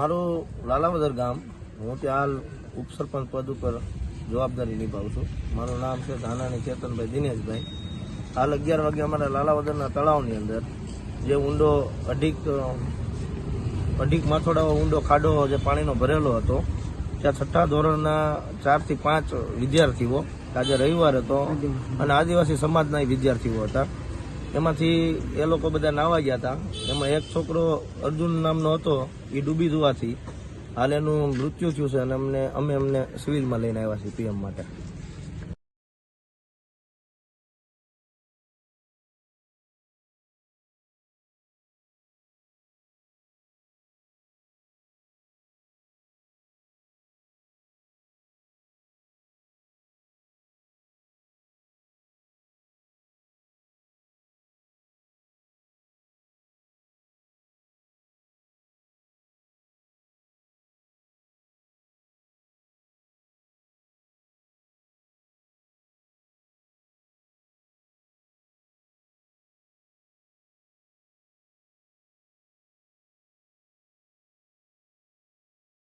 મારું લાલાવદર ગામ, હું ત્યાં હાલ ઉપસરપંચ પદ ઉપર જવાબદારી નિભાવું છું. મારું નામ છે ધાનાણી ચેતનભાઈ દિનેશભાઈ. હાલ અગિયાર વાગે અમારા લાલાવદરના તળાવની અંદર જે ઊંડો અઢીક અઢીક માથોડાઓ, ઊંડો ખાડો જે પાણીનો ભરેલો હતો, ત્યાં છઠ્ઠા ધોરણના ચારથી પાંચ વિદ્યાર્થીઓ આજે રવિવાર હતો અને આદિવાસી સમાજના વિદ્યાર્થીઓ હતા. એમાંથી એ લોકો બધા નાવા ગયા હતા એમાં એક છોકરો અર્જુન નામનો હતો, એ ડૂબી જવાથી હાલ એનું મૃત્યુ થયું છે અને અમને અમે એમને સિવિલમાં લઈને આવ્યા છીએ પીએમ માટે.